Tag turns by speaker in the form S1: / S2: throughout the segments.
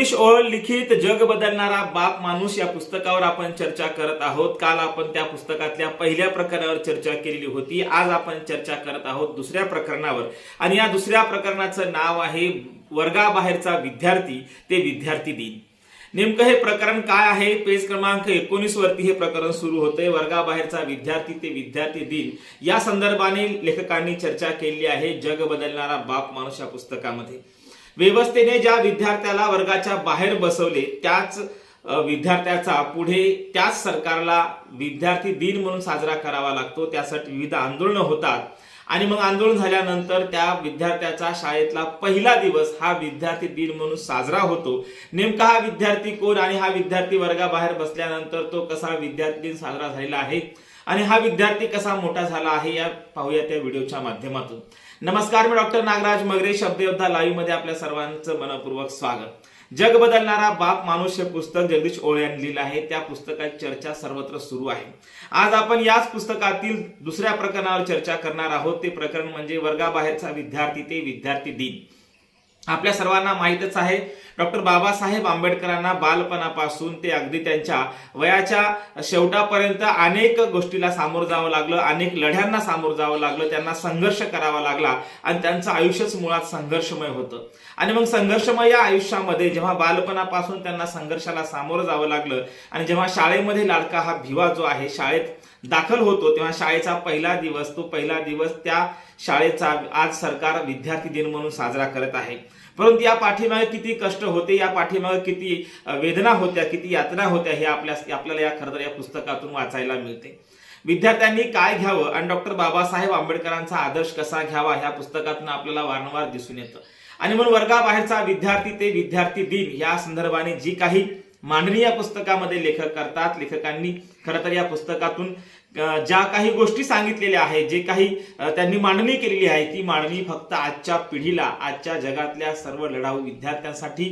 S1: जगदीश ओळ लिखित जग बदलणारा बाप माणूस या पुस्तकावर आपण चर्चा करत आहोत. काल आपण त्या पुस्तकातल्या पहिल्या प्रकरणावर चर्चा केलेली होती. आज आपण चर्चा करत आहोत दुसऱ्या प्रकरणावर. आणि या दुसऱ्या प्रकरणाचं नाव आहे वर्गाबाहेरचा विद्यार्थी ते विद्यार्थी दिन. नेमकं हे प्रकरण काय आहे? पेज क्रमांक एकोणीस वरती हे प्रकरण सुरू होतंय. वर्गाबाहेरचा विद्यार्थी ते विद्यार्थी दिन. या संदर्भाने लेखकांनी चर्चा केली आहे जग बदलणारा बाप माणूस या पुस्तकामध्ये. व्यवस्थेने ज्या विद्यार्थ्याला वर्गाच्या बाहेर बसवले त्याच विद्यार्थ्याचा पुढे त्याच सरकारला विद्यार्थी दिन म्हणून साजरा करावा लागतो. त्यासाठी विविध आंदोलनं होतात. आणि मग आंदोलन झाल्यानंतर त्या विद्यार्थ्याचा शाळेतला पहिला दिवस हा विद्यार्थी दिन म्हणून साजरा होतो. नेमका हा विद्यार्थी कोण आणि हा विद्यार्थी वर्गाबाहेर बसल्यानंतर तो कसा विद्यार्थी दिन साजरा झालेला आहे? आणि हा विद्यार्थी कसा मोठा झाला आहे? या पाहूया त्या व्हिडिओच्या माध्यमातून. नमस्कार मी डॉक्टर नागराज मगरे शब्दयोद्धा लाईव्हमध्ये आपल्या सर्वांचं मनपूर्वक स्वागत. जग बदलणारा बाप माणूस हे पुस्तक जगदीश ओळे यांनी लिहिलं आहे. त्या पुस्तकाची चर्चा सर्वत्र सुरू आहे. आज आपण याच पुस्तकातील दुसऱ्या प्रकरणावर चर्चा करणार आहोत. ते प्रकरण म्हणजे वर्गाबाहेरचा विद्यार्थी ते विद्यार्थी दिन. आपल्या सर्वांना माहीतच आहे. डॉक्टर बाबासाहेब आंबेडकरांना बालपणापासून ते अगदी त्यांच्या वयाच्या शेवटापर्यंत अनेक गोष्टीला सामोरं जावं लागलं अनेक लढ्यांना सामोरं जावं लागलं त्यांना संघर्ष करावा लागला आणि त्यांचं आयुष्यच मुळात संघर्षमय होतं. आणि मग संघर्षमय या आयुष्यामध्ये जेव्हा बालपणापासून त्यांना संघर्षाला सामोरं जावं लागलं आणि जेव्हा शाळेमध्ये लाडका हा भिवा जो आहे शाळेत दाखल होतो तेव्हा शाळेचा पहिला दिवस तो पहिला दिवस त्या शाळेचा आज सरकार विद्यार्थी दिन म्हणून साजरा करत आहे. परंतु या पाठीमागे किती कष्ट होते या पाठीमागे किती वेदना होत्या किती यातना होत्या हे आपल्या आपल्याला या खरं तर या पुस्तकातून वाचायला मिळते. विद्यार्थ्यांनी काय घ्यावं आणि डॉक्टर बाबासाहेब आंबेडकरांचा आदर्श कसा घ्यावा ह्या पुस्तकातून आपल्याला वारंवार दिसून येतं. आणि म्हणून वर्गाबाहेरचा विद्यार्थी ते विद्यार्थी दिन या संदर्भाने जी काही मांडणी या पुस्तकामध्ये लेखक करतात लेखकांनी खरं तर या पुस्तकातून ज्या काही गोष्टी सांगितलेल्या आहेत जे काही त्यांनी मांडणी केलेली आहे ती मांडणी फक्त आजच्या पिढीला आजच्या जगातल्या सर्व लढाऊ विद्यार्थ्यांसाठी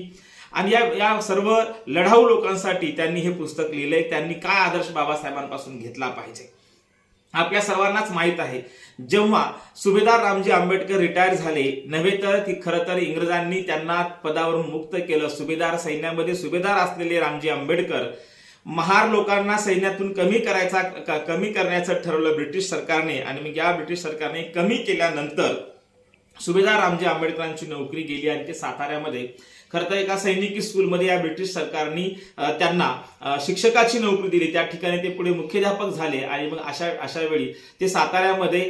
S1: आणि या या सर्व लढाऊ लोकांसाठी त्यांनी हे पुस्तक लिहिलंय. त्यांनी काय आदर्श बाबासाहेबांपासून घेतला पाहिजे? आपल्या सर्वांनाच माहीत आहे जेव्हा सुभेदार रामजी आंबेडकर रिटायर झाले नव्हे तर ती खरं तर इंग्रजांनी त्यांना पदावरून मुक्त केलं. सुभेदार सैन्यामध्ये सुभेदार असलेले रामजी आंबेडकर महार लोकांना सैन्यातून कमी करायचा कमी करण्याचं ठरवलं ब्रिटिश सरकारने. आणि मग या ब्रिटिश सरकारने कमी केल्यानंतर सुभेदार रामजी आंबेडकरांची नोकरी गेली आणि ते साताऱ्यामध्ये. खरं तर एका सैनिकी स्कूलमध्ये या ब्रिटिश सरकारनी त्यांना शिक्षकाची नोकरी दिली. त्या ठिकाणी ते पुढे मुख्याध्यापक झाले आणि मग अशा अशा वेळी ते साताऱ्यामध्ये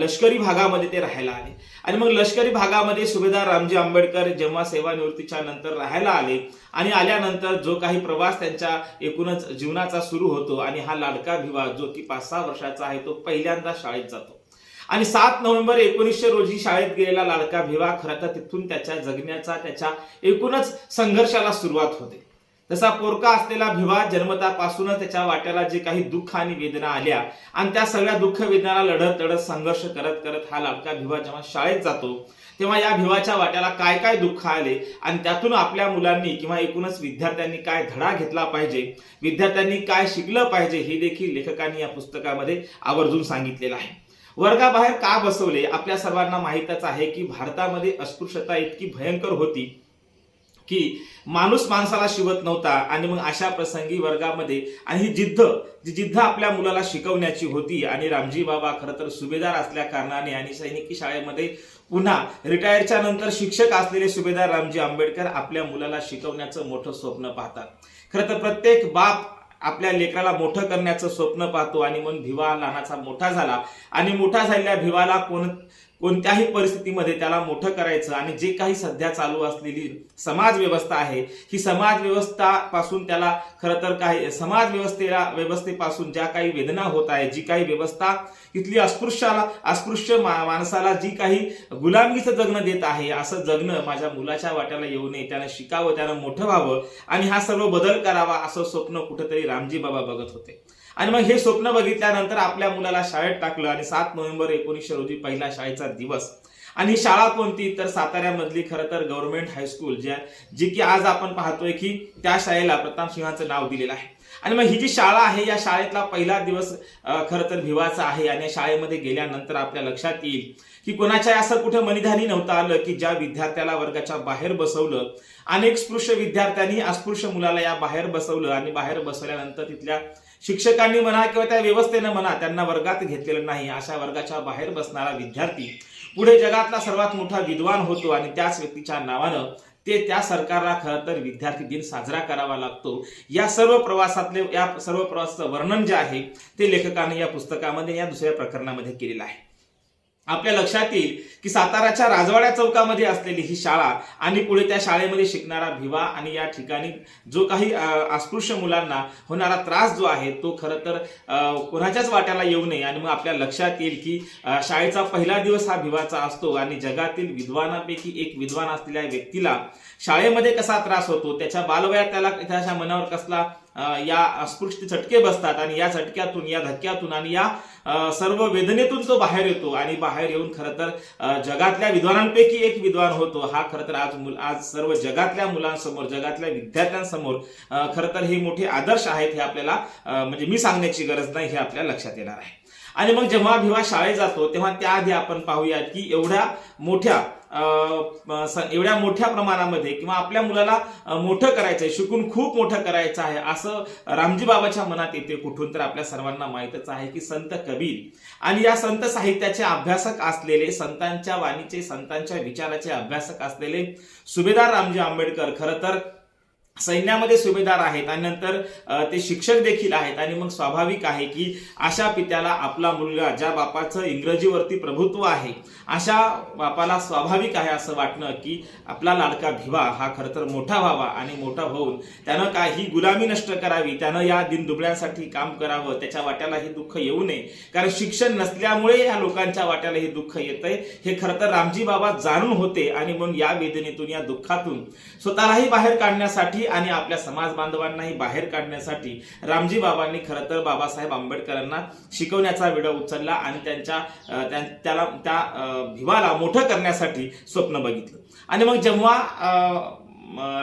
S1: लष्करी भागामध्ये ते राहायला आले. आणि मग लष्करी भागामध्ये सुभेदार रामजी आंबेडकर जेव्हा सेवानिवृत्तीच्या नंतर राहायला आले आणि आल्यानंतर जो काही प्रवास त्यांच्या एकूणच जीवनाचा सुरू होतो आणि हा लाडका विवाह जो की पाच सहा वर्षाचा आहे तो पहिल्यांदा शाळेत जातो. आणि सात नोव्हेंबर एकोणीसशे रोजी शाळेत गेलेला लाडका भिवा खरं तर तिथून त्याच्या जगण्याचा त्याच्या एकूणच संघर्षाला सुरुवात होते. तसा पोरका असलेला भिवा जन्मतापासूनच त्याच्या वाट्याला जे काही दुःख आणि वेदना आल्या आणि त्या सगळ्या दुःख वेदनाला लढत लढत संघर्ष करत करत हा लाडका भिवा जेव्हा शाळेत जातो तेव्हा या भिवाच्या वाट्याला काय काय दुःख आले आणि त्यातून आपल्या मुलांनी किंवा एकूणच विद्यार्थ्यांनी काय धडा घेतला पाहिजे विद्यार्थ्यांनी काय शिकलं पाहिजे हे देखील लेखकांनी या पुस्तकामध्ये आवर्जून सांगितलेलं आहे. वर्गाबाहेर का बसवले? आपल्या सर्वांना माहीतच आहे की भारतामध्ये अस्पृश्यता इतकी भयंकर होती की माणूस माणसाला शिवत नव्हता आणि मग अशा प्रसंगी वर्गामध्ये आणि ही जिद्द जी जिद्द आपल्या मुलाला शिकवण्याची होती आणि रामजी बाबा खरं तर सुभेदार असल्या कारणाने आणि सैनिकी शाळेमध्ये पुन्हा रिटायरच्या नंतर शिक्षक असलेले सुभेदार रामजी आंबेडकर आपल्या मुलाला शिकवण्याचं मोठं स्वप्न पाहतात. खरं तर प्रत्येक बाप आपल्या लेकराला मोठं करण्याचं स्वप्न पाहतो आणि मग भिवा लहानाचा मोठा झाला. आणि मोठा झालेल्या भिवाला कोण कोणत्याही परिस्थितीमध्ये त्याला मोठं करायचं आणि जे काही सध्या चालू असलेली समाज व्यवस्था आहे ही समाज व्यवस्था पासून त्याला खरं तर काही समाज व्यवस्थेला व्यवस्थेपासून ज्या काही वेदना होत आहे जी काही व्यवस्था इथली अस्पृश्याला अस्पृश्य माणसाला जी काही गुलामगीचं जगणं देत आहे असं जगणं माझ्या मुलाच्या वाट्याला येऊ नये त्यानं शिकावं त्यानं मोठं व्हावं आणि हा सर्व बदल करावा असं स्वप्न कुठेतरी रामजी बाबा बघत होते. आणि मग हे स्वप्न बघितल्यानंतर आपल्या मुलाला शाळेत टाकलं आणि सात नोव्हेंबर एकोणीसशे रोजी पहिला शाळेचा दिवस. आणि ही शाळा कोणती? तर साताऱ्यामधली खरं तर गव्हर्नमेंट हायस्कूल ज्या जी की आज आपण पाहतोय की त्या शाळेला प्रताप सिंहाचं नाव दिलेलं आहे. आणि मग ही जी शाळा आहे या शाळेतला पहिला दिवस खरं तर भिवाचा आहे. आणि या शाळेमध्ये गेल्यानंतर आपल्या लक्षात येईल की कोणाच्या असं कुठे मनिधानी नव्हतं आलं की ज्या विद्यार्थ्याला वर्गाच्या बाहेर बसवलं अनेक स्पृश्य विद्यार्थ्यांनी अस्पृश्य मुलाला या बाहेर बसवलं आणि बाहेर बसवल्यानंतर तिथल्या शिक्षकांनी म्हणा किंवा त्या व्यवस्थेनं म्हणा त्यांना वर्गात घेतलेलं नाही. अशा वर्गाच्या बाहेर बसणारा विद्यार्थी पुढे जगातला सर्वात मोठा विद्वान होतो आणि त्याच व्यक्तीच्या नावानं ते त्या सरकारला खरं तर विद्यार्थी दिन साजरा करावा लागतो. या सर्व प्रवासातले या सर्व प्रवासाचं वर्णन जे आहे ते लेखकाने या पुस्तकामध्ये या दुसऱ्या प्रकरणामध्ये केलेलं आहे. आपल्या लक्षात येईल की साताराच्या राजवाड्या चौकामध्ये असलेली ही शाळा आणि पुढे त्या शाळेमध्ये शिकणारा भिवा आणि या ठिकाणी जो काही अस्पृश्य मुलांना होणारा त्रास जो आहे तो खरं तर कोणाच्याच वाट्याला येऊ नये. आणि मग आपल्या लक्षात येईल की शाळेचा पहिला दिवस हा भिवाचा असतो आणि जगातील विद्वानापैकी एक विद्वान असलेल्या व्यक्तीला शाळेमध्ये कसा त्रास होतो त्याच्या बालवयात त्याला त्याच्या मनावर कसला या अस्पृश्य चटके बसतात आणि या चटक्यातून या धक्क्यातून आणि या सर्व वेदनेतून तो बाहेर येतो आणि बाहेर येऊन खरं तर जगातल्या विद्वानांपैकी एक विद्वान होतो. हा खरं तर आज मुल आज सर्व जगातल्या मुलांसमोर जगातल्या विद्यार्थ्यांसमोर खरं तर हे मोठे आदर्श आहेत हे आपल्याला म्हणजे मी सांगण्याची गरज नाही हे आपल्या लक्षात येणार आहे. आणि मग जेव्हा भिवा शाळेत जातो तेव्हा त्याआधी आपण पाहूयात की एवढ्या मोठ्या एवढ्या मोठ्या प्रमाणामध्ये किंवा आपल्या मुलाला मोठं मोठं करायचंय शिकून खूप मोठं करायचं आहे असं रामजी बाबाच्या मनात येते कुठून तर आपल्या सर्वांना माहीतच आहे की संत कबीर. आणि या संत साहित्याचे अभ्यासक असलेले संतांच्या वाणीचे संतांच्या विचाराचे अभ्यासक असलेले सुभेदार रामजी आंबेडकर खरं तर सैन्यामध्ये सुभेदार आहेत आणि नंतर ते शिक्षक देखील आहेत आणि मग स्वाभाविक आहे की अशा पित्याला आपला मुलगा ज्या बापाचं इंग्रजीवरती प्रभुत्व आहे अशा बापाला स्वाभाविक आहे असं वाटणं की आपला लाडका भिवा हा खरं तर मोठा व्हावा आणि मोठा होऊन त्यानं काही गुलामी नष्ट करावी त्यानं या दिनदुबळ्यांसाठी काम करावं त्याच्या वाट्याला हे दुःख येऊ नये. कारण शिक्षण नसल्यामुळे या लोकांच्या वाट्याला हे दुःख येतंय. हे खरं तर रामजी बाबा जाणून होते आणि म्हणून या वेदनेतून या दुःखातून स्वतःलाही बाहेर काढण्यासाठी आणि आपल्या समाज बांधवांनाही बाहेर काढण्यासाठी रामजी बाबांनी खरं तर बाबासाहेब आंबेडकरांना शिकवण्याचा विडा उचलला आणि त्यांच्या त्याला त्या भिवाला मोठं करण्यासाठी स्वप्न बघितलं. आणि मग जेव्हा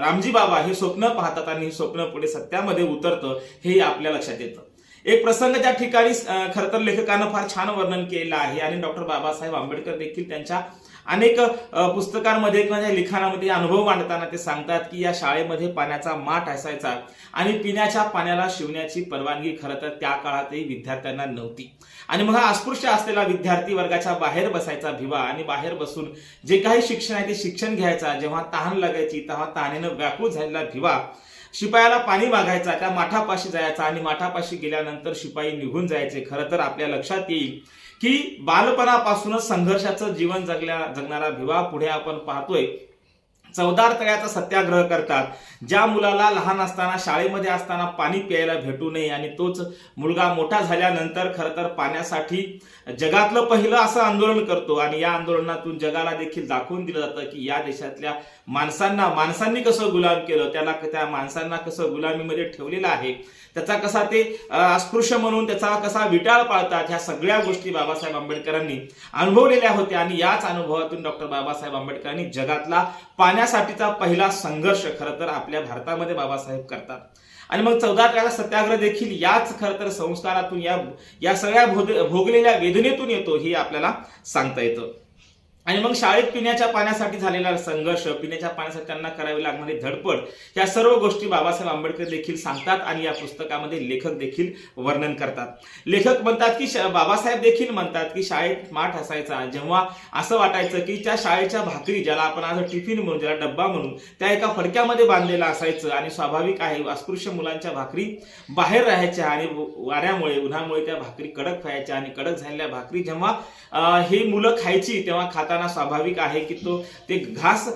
S1: रामजी बाबा हे स्वप्न पाहतात आणि हे स्वप्न पुढे सत्यामध्ये उतरतं हे आपल्या लक्षात येतं. एक प्रसंग त्या ठिकाणी खरं तर लेखकानं फार छान वर्णन केलेलं आहे आणि डॉक्टर बाबासाहेब आंबेडकर देखील त्यांच्या अनेक पुस्तकांमध्ये किंवा लिखाणामध्ये अनुभव मांडताना ते सांगतात की या शाळेमध्ये पाण्याचा माठ असायचा आणि पिण्याच्या पाण्याला शिवण्याची परवानगी खरं तर त्या काळातही विद्यार्थ्यांना नव्हती. आणि मग हा अस्पृश्य असलेला विद्यार्थी वर्गाच्या बाहेर बसायचा भिवा आणि बाहेर बसून जे काही शिक्षण आहे ते शिक्षण घ्यायचा जेव्हा तहान लागायची तेव्हा तहानेनं व्याकुळ झालेला भिवा शिपायाला पाणी मागायचा त्या माठापाशी जायचा आणि माठापाशी गेल्यानंतर शिपाई निघून जायचे. खरं तर आपल्या लक्षात येईल की बालपणापासूनच संघर्षाचं जीवन जगल्या जगणारा भिवा पुढे आपण पाहतोय. चौदार तळ्याचा सत्याग्रह करतात. ज्या मुलाला लहान असताना शाळेमध्ये असताना पाणी प्यायला भेटू नये आणि तोच मुलगा मोठा झाल्यानंतर खरं तर पाण्यासाठी जगातलं पहिलं असं आंदोलन करतो. आणि या आंदोलनातून जगाला देखील दाखवून दिलं जातं की या देशातल्या माणसांना माणसांनी कसं गुलाम केलं त्याला त्या माणसांना कसं गुलामीमध्ये ठेवलेलं आहे. त्याचा कसा ते अस्पृश्य म्हणून त्याचा कसा विटाळ पाळतात ह्या सगळ्या गोष्टी बाबासाहेब आंबेडकरांनी अनुभवलेल्या होत्या. आणि याच अनुभवातून डॉक्टर बाबासाहेब आंबेडकरांनी जगातला पाण्यासाठीचा पहिला संघर्ष खरं तर आपल्या भारतामध्ये बाबासाहेब करतात. आणि मग चौदा टक्का सत्याग्रह देखील याच खरं तर संस्कारातून या या सगळ्या भोग- भोगलेल्या वेदनेतून येतो हे आपल्याला सांगता येतं. आणि मग शाळेत पिण्याच्या पाण्यासाठी झालेला संघर्ष पिण्याच्या पाण्यासाठी त्यांना करावी लागणारी धडपड या सर्व गोष्टी बाबासाहेब आंबेडकर देखील सांगतात आणि या पुस्तकामध्ये लेखक देखील वर्णन करतात. लेखक म्हणतात की श- बाबासाहेब देखील म्हणतात की शाळेत माठ असायचा जेव्हा असं वाटायचं की त्या शाळेच्या भाकरी ज्याला आपण आज टिफिन म्हणून ज्याला डब्बा म्हणून त्या एका फडक्यामध्ये बांधलेला असायचं आणि स्वाभाविक आहे अस्पृश्य मुलांच्या भाकरी बाहेर राहायच्या आणि वाऱ्यामुळे उन्हामुळे त्या भाकरी कडक व्हायच्या आणि कडक झालेल्या भाकरी जेव्हा ही मुलं खायची तेव्हा खाताना स्वाभाविक आहे की तो ते घास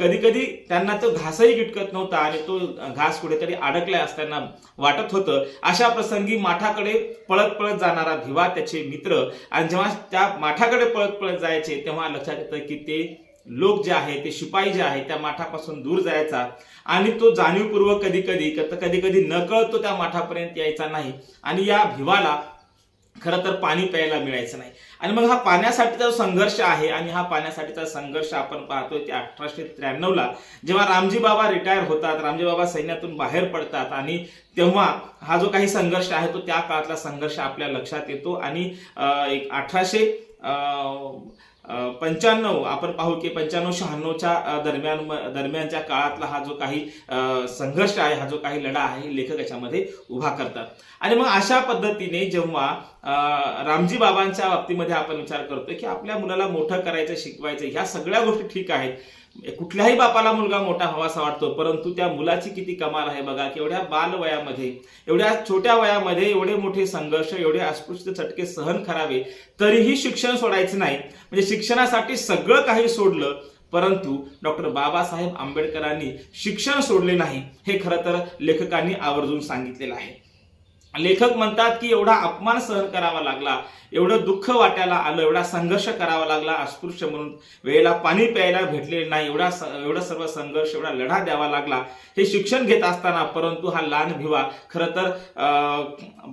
S1: कधी कधी त्यांना तो घासही गिटकत नव्हता आणि तो घास कुठेतरी अडकला असताना वाटत होतं. अशा प्रसंगी माठाकडे पळत पळत जाणारा भिवा त्याचे मित्र आणि जेव्हा त्या माठाकडे पळत पळत जायचे तेव्हा लक्षात येतं की ते लोक जे आहे ते शिपाई जे आहे त्या माठापासून दूर जायचा आणि तो जाणीवपूर्वक कधी कधी कधी कधी नकळतो तो त्या माठापर्यंत यायचा नाही. आणि या भिवाला खरं तर पाणी प्यायला मिळायचं नाही. आणि मग हा पाण्यासाठीचा संघर्ष आहे आणि हा पाण्यासाठीचा संघर्ष आपण पाहतोय ते अठराशे त्र्याण्णवला जेव्हा रामजी बाबा रिटायर होतात रामजी बाबा सैन्यातून बाहेर पडतात आणि तेव्हा हा जो काही संघर्ष आहे तो त्या काळातला संघर्ष आपल्या लक्षात येतो. आणि एक अठराशे पंच्याण्णव आपण पाहू की पंच्याण्णव शहाण्णवच्या दरम्यान दरम्यानच्या काळातला हा जो काही अं, संघर्ष आहे हा जो काही लढा आहे लेखक याच्यामध्ये उभा करतात. आणि मग अशा पद्धतीने जेव्हा अं, रामजी बाबांच्या बाबतीमध्ये आपण विचार करतो की आपल्या मुलाला मोठं करायचं शिकवायचं ह्या सगळ्या गोष्टी ठीक आहेत. म्हणजे कुठल्याही बापाला मुलगा मोठा हवासा वाटतो परंतु त्या मुलाची किती कमाल आहे बघा की एवढ्या बाल वयामध्ये एवढ्या छोट्या वयामध्ये एवढे मोठे संघर्ष एवढे अस्पृश्य चटके सहन करावे तरीही शिक्षण सोडायचे नाही. म्हणजे शिक्षणासाठी सगळं काही सोडलं परंतु डॉक्टर बाबासाहेब आंबेडकरांनी शिक्षण सोडले नाही हे खरं तर लेखकांनी आवर्जून सांगितलेलं आहे. लेखक म्हणतात की एवढा अपमान सहन करावा लागला एवढं दुःख वाटायला आलं एवढा संघर्ष करावा लागला अस्पृश्य म्हणून वेळेला पाणी प्यायला भेटले नाही एवढा स- एवढा सर्व संघर्ष एवढा लढा द्यावा लागला. हे शिक्षण घेत असताना परंतु हा लहान भिवा खरं तर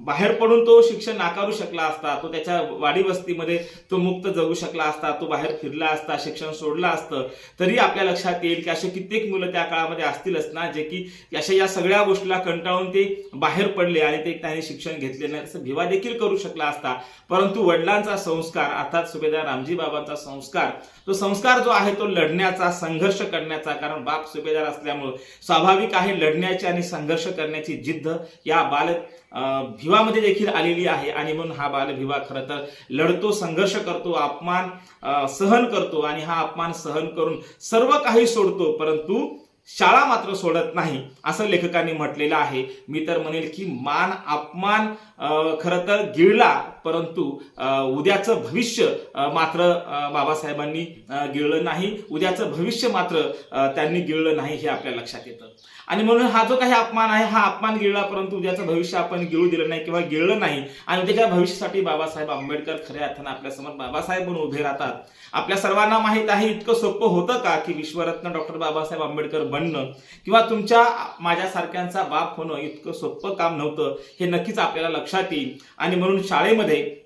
S1: बाहेर पडून तो शिक्षण नाकारू शकला असता तो त्याच्या वाडी वस्तीमध्ये तो मुक्त जगू शकला असता तो बाहेर फिरला असता शिक्षण सोडला असतं. तरी आपल्या लक्षात येईल की असे कित्येक मुलं त्या काळामध्ये असतीलच ना जे की अशा या सगळ्या गोष्टीला कंटाळून ते बाहेर पडले आणि ते त्याने शिक्षण घेतले नाही असं भिवा देखील करू शकला असता. परंतु वडिलांचा संस्कार अर्थात सुभेदार रामजी बाबांचा संस्कार तो संस्कार जो आहे तो लढण्याचा संघर्ष करण्याचा कारण बाप सुभेदार असल्यामुळं स्वाभाविक आहे लढण्याची आणि संघर्ष करण्याची जिद्द या बाल अं, भिवामध्ये देखील आलेली आहे. आणि म्हणून हा बालभिवा खरं तर लढतो संघर्ष करतो अपमान सहन करतो. आणि हा अपमान सहन करून सर्व काही सोडतो. परंतु शाळा मात्र सोडत नाही असं लेखकांनी म्हटलेलं आहे. मी तर म्हणेल की मान अपमान अं, खरं तर गिळला परंतु उद्याचं भविष्य मात्र बाबासाहेबांनी गिळलं नाही. उद्याचं भविष्य मात्र त्यांनी गिळलं नाही हे आपल्या लक्षात येतं. आणि म्हणून हा जो काही अपमान आहे हा अपमान गिळला परंतु उद्याचं भविष्य आपण गिळू दिलं नाही किंवा गिळलं नाही. आणि त्याच्या भविष्यासाठी बाबासाहेब आंबेडकर खऱ्या अर्थानं आपल्यासमोर बाबासाहेब म्हणून उभे राहतात. आपल्या सर्वांना माहीत आहे इतकं सोपं होतं का की विश्वरत्न डॉक्टर बाबासाहेब आंबेडकर बनणं? किंवा तुमच्या माझ्यासारख्यांचा बाप होणं इतकं सोपं काम नव्हतं हे नक्कीच आपल्याला लक्षात येईल. आणि म्हणून शाळेमध्ये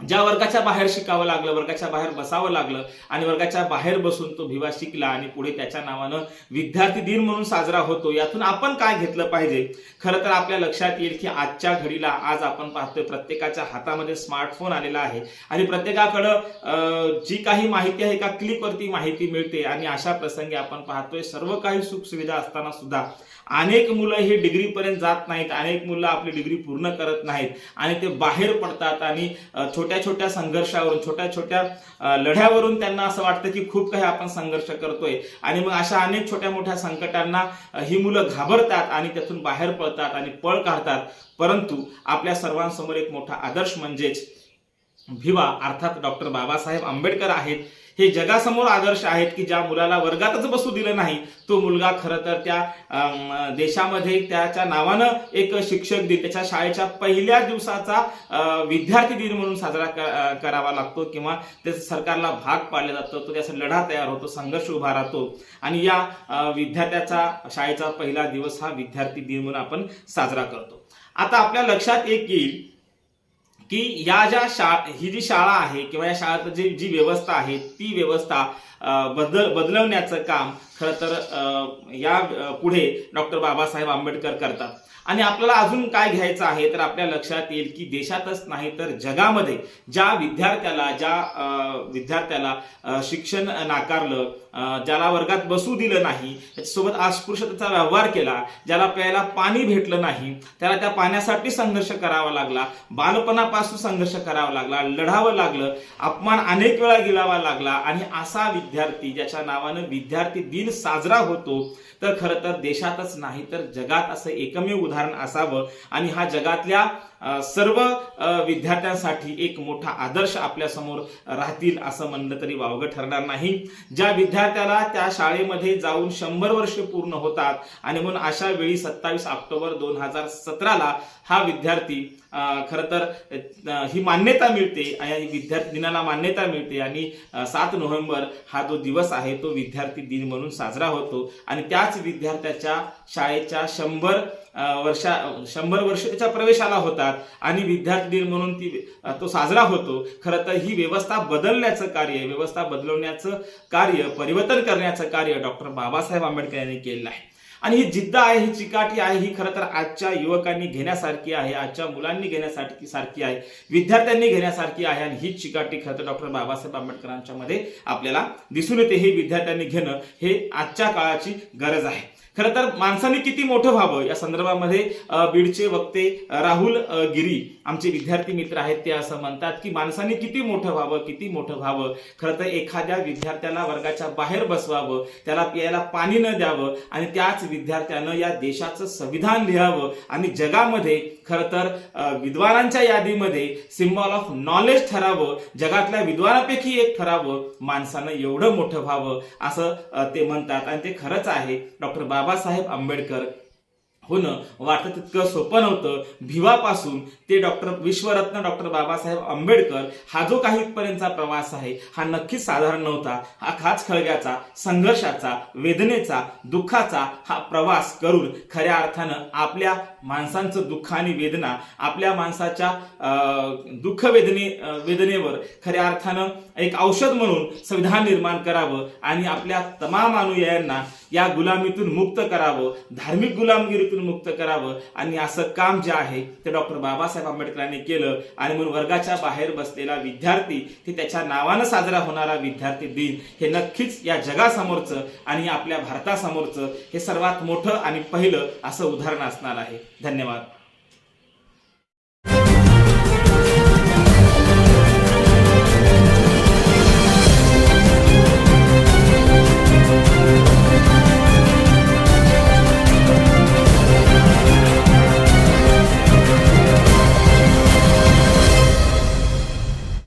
S1: ज्या वर्गाच्या बाहेर शिकावं लागलं वर्गाच्या बाहेर बसावं लागलं आणि वर्गाच्या बाहेर बसून तो भिवा शिकला आणि पुढे त्याच्या नावानं विद्यार्थी दिन म्हणून साजरा होतो यातून आपण काय घेतलं पाहिजे? खरं तर आपल्या लक्षात येईल की आजच्या घडीला आज आपण पाहतोय प्रत्येकाच्या हातामध्ये स्मार्टफोन आलेला आहे आणि प्रत्येकाकडं जी काही माहिती आहे एका क्लिकवरती माहिती मिळते आणि अशा प्रसंगी आपण पाहतोय सर्व काही सुख सुविधा असताना सुद्धा अनेक मुलं हे डिग्रीपर्यंत जात नाहीत अनेक मुलं आपली डिग्री पूर्ण करत नाहीत आणि ते बाहेर पडतात आणि छोटे छोट्या छोट्या संघर्षावरून छोट्या छोट्या लढ्यावरून त्यांना असं वाटतं की खूप काही आपण संघर्ष करतोय. आणि मग अशा अनेक छोट्या मोठ्या संकटांना ही मुलं घाबरतात आणि त्यातून बाहेर पळतात आणि पळ काढतात. परंतु आपल्या सर्वांसमोर एक मोठा आदर्श म्हणजेच भिवा अर्थात डॉक्टर बाबासाहेब आंबेडकर आहेत. हे जगासमोर आदर्श आहेत की ज्या मुलाला वर्गातच बसू दिलं नाही तो मुलगा खरं तर त्या देशामध्ये त्याच्या नावानं एक शिक्षक दिन त्याच्या शाळेच्या पहिल्या दिवसाचा विद्यार्थी दिन म्हणून साजरा करावा लागतो किंवा त्याचा सरकारला भाग पाडला जातो तो त्याचा लढा तयार होतो संघर्ष उभा राहतो. आणि या विद्यार्थ्याचा शाळेचा पहिला दिवस हा विद्यार्थी दिन म्हणून आपण साजरा करतो. आता आपल्या लक्षात एक येईल की या ज्या शा ही जी शाळा आहे किंवा या शाळेत जी जी व्यवस्था आहे ती व्यवस्था बदल बदलवण्याचं काम खरं तर या पुढे डॉक्टर बाबासाहेब आंबेडकर करतात. आणि आपल्याला अजून काय घ्यायचं आहे तर आपल्या लक्षात येईल की देशातच नाही तर जगामध्ये ज्या विद्यार्थ्याला ज्या विद्यार्थ्याला शिक्षण नाकारलं ज्याला वर्गात बसू दिलं नाही त्याच्यासोबत अस्पृश्यतेचा व्यवहार केला ज्याला प्यायला पाणी भेटलं नाही त्याला त्या पाण्यासाठी संघर्ष करावा लागला बालपणापासून संघर्ष करावा लागला लढावं लागलं अपमान अनेक वेळा गिलावा लागला आणि असा विद्यार्थी ज्याच्या नावानं विद्यार्थी दिन साजरा होतो तर खरं तर देशातच नाही तर जगात असं एकमेव उदाहरण असावं. आणि हा जगातल्या सर्व विद्यार्थ्यांसाठी एक मोठा आदर्श आपल्यासमोर राहतील असं म्हणलं तरी वावगं ठरणार नाही. ज्या विद्यार्थ्याला त्या शाळेमध्ये जाऊन शंभर वर्ष पूर्ण होतात आणि म्हणून अशा वेळी सत्तावीस ऑक्टोबर दोन हजार सतराला हा विद्यार्थी खर खरं तर ही मान्यता मिळते आणि विद्यार्थी दिनाला मान्यता मिळते आणि सात नोव्हेंबर हा जो दिवस आहे तो विद्यार्थी दिन म्हणून साजरा होतो आणि त्याच विद्यार्थ्याच्या शाळेच्या शंभर वर्षा शंभर वर्ष त्याच्या प्रवेशाला करतात आणि विद्यार्थी दिन म्हणून ती तो साजरा होतो. खरं तर ही व्यवस्था बदलण्याचं कार्य व्यवस्था बदलवण्याचं कार्य परिवर्तन करण्याचं कार्य डॉक्टर बाबासाहेब आंबेडकर यांनी केलेलं आहे. आणि ही जिद्द आहे ही चिकाटी आहे ही खरं तर आजच्या युवकांनी घेण्यासारखी आहे आजच्या मुलांनी घेण्यासाठी सारखी आहे विद्यार्थ्यांनी घेण्यासारखी आहे आणि ही चिकाटी खरं तर डॉक्टर बाबासाहेब आंबेडकरांच्या मध्ये आपल्याला दिसून येते. हे विद्यार्थ्यांनी घेणं हे आजच्या काळाची गरज आहे. खरं तर माणसाने किती मोठं व्हावं? या संदर्भामध्ये बीडचे वक्ते राहुल गिरी आमचे विद्यार्थी मित्र आहेत ते असं म्हणतात की माणसाने किती मोठं व्हावं किती मोठं व्हावं? खरं तर एखाद्या विद्यार्थ्याला वर्गाच्या बाहेर बसवावं त्याला प्यायला पाणी न द्यावं आणि त्याच विद्यार्थ्यानं या देशाचं संविधान लिहावं आणि जगामध्ये खरं तर विद्वानांच्या यादीमध्ये सिम्बॉल ऑफ नॉलेज ठरावं जगातल्या विद्वानापैकी एक ठरावं माणसानं एवढं मोठं व्हावं असं ते म्हणतात. आणि ते खरंच आहे. डॉक्टर बाबासाहेब आंबेडकर होणं वाटतं तितकं सोपं नव्हतं. भिवापासून ते डॉक्टर विश्वरत्न डॉक्टर बाबासाहेब आंबेडकर हा जो काही इथपर्यंतचा प्रवास आहे हा नक्कीच साधारण नव्हता. हा खाच खळग्याचा संघर्षाचा वेदनेचा दुःखाचा हा प्रवास करून खऱ्या अर्थानं आपल्या माणसांचं दुःख आणि वेदना आपल्या माणसाच्या अं, दुःख वेदने वेदनेवर खऱ्या अर्थानं एक औषध म्हणून संविधान निर्माण करावं आणि आपल्या तमाम अनुयायांना या गुलामीतून मुक्त करावं धार्मिक गुलामगिरीतून मुक्त करावं आणि असं काम जे आहे ते डॉक्टर बाबासाहेब आंबेडकरांनी केलं आणि म्हणून वर्गाच्या बाहेर बसलेला विद्यार्थी ते त्याच्या नावानं साजरा होणारा विद्यार्थी दिन हे नक्कीच या जगासमोरचं आणि आपल्या भारतासमोरचं हे सर्वात मोठं आणि पहिलं असं उदाहरण असणार आहे. धन्यवाद